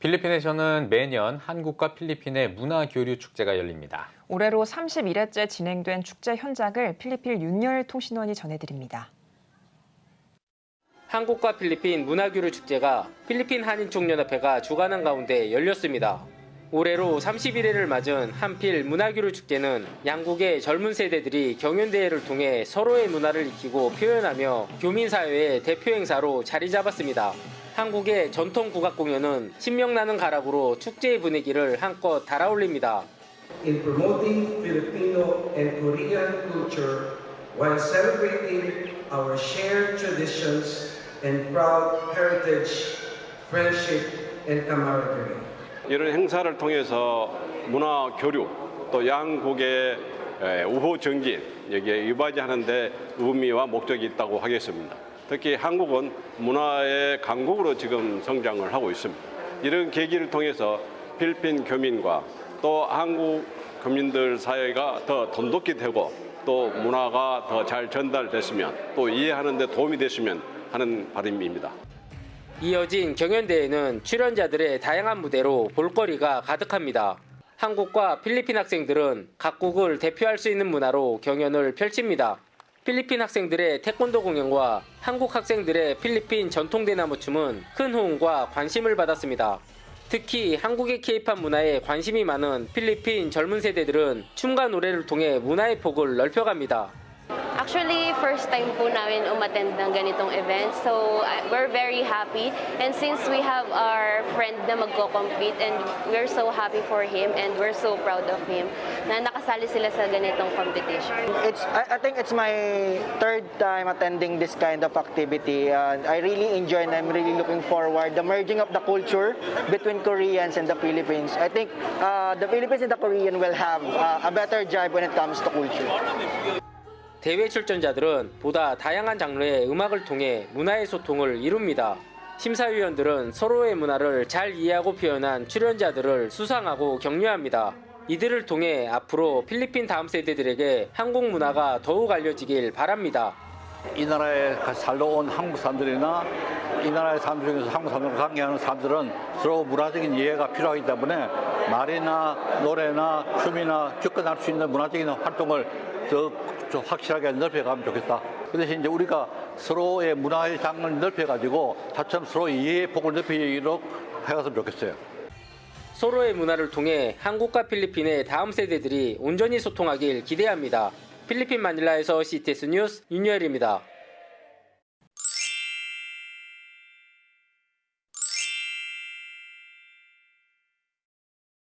필리핀에서는 매년 한국과 필리핀의 문화 교류 축제가 열립니다. 올해로 31회째 진행된 축제 현장을 필리핀 윤열 통신원이 전해드립니다. 한국과 필리핀 문화교류 축제가 필리핀 한인총연합회가 주관한 가운데 열렸습니다. 올해로 31회를 맞은 한필 문화교류 축제는 양국의 젊은 세대들이 경연대회를 통해 서로의 문화를 익히고 표현하며 교민사회의 대표 행사로 자리 잡았습니다. 한국의 전통 국악 공연은 신명나는 가락으로 축제의 분위기를 한껏 달아올립니다. in promoting Filipino and Korean culture while celebrating our shared traditions and proud heritage, friendship, and camaraderie. 이런 행사를 통해서 문화 교류 또 양국의 에, 우호 정진 여기에 유바지하는데 의미와 목적이 있다고 하겠습니다. 특히 한국은 문화의 강국으로 지금 성장을 하고 있습니다. 이런 계기를 통해서 필리핀 교민과 또 한국 교민들 사이가 더 돈독히 되고 또 문화가 더 잘 전달됐으면 또 이해하는 데 도움이 됐으면 하는 바람입니다. 이어진 경연대회는 출연자들의 다양한 무대로 볼거리가 가득합니다. 한국과 필리핀 학생들은 각국을 대표할 수 있는 문화로 경연을 펼칩니다. 필리핀 학생들의 태권도 공연과 한국 학생들의 필리핀 전통 대나무 춤은 큰 호응과 관심을 받았습니다. 특히 한국의 케이팝 문화에 관심이 많은 필리핀 젊은 세대들은 춤과 노래를 통해 문화의 폭을 넓혀갑니다. Actually, first time po namin umattend ng ganitong event. So, uh, we're very happy. And since we have our friend na magko-compete and we're so happy for him and we're so proud of him na nakasali sila sa ganitong competition. It's I, I think it's my third time attending this kind of activity and I really enjoy and I'm really looking forward the merging of the culture between Koreans and the Philippines. I think uh, the Philippines and the Korean will have uh, a better jive when it comes to culture. 대회 출전자들은 보다 다양한 장르의 음악을 통해 문화의 소통을 이룹니다. 심사위원들은 서로의 문화를 잘 이해하고 표현한 출연자들을 수상하고 격려합니다. 이들을 통해 앞으로 필리핀 다음 세대들에게 한국 문화가 더욱 알려지길 바랍니다. 이 나라에 살러 온 한국 사람들이나 이 나라의 사람들 중에서 한국 사람들과 관계하는 사람들은 서로 문화적인 이해가 필요하기 때문에 말이나 노래나 춤이나 접근할 수 있는 문화적인 활동을 더, 더 확실하게 넓혀가면 좋겠다. 그 대신 이제 우리가 서로의 문화의 장을 넓혀가지고 차츰 서로 이해의 폭을 넓히도록 해갔으면 좋겠어요. 서로의 문화를 통해 한국과 필리핀의 다음 세대들이 온전히 소통하길 기대합니다. 필리핀 마닐라에서 CTS 뉴스 윤여일입니다.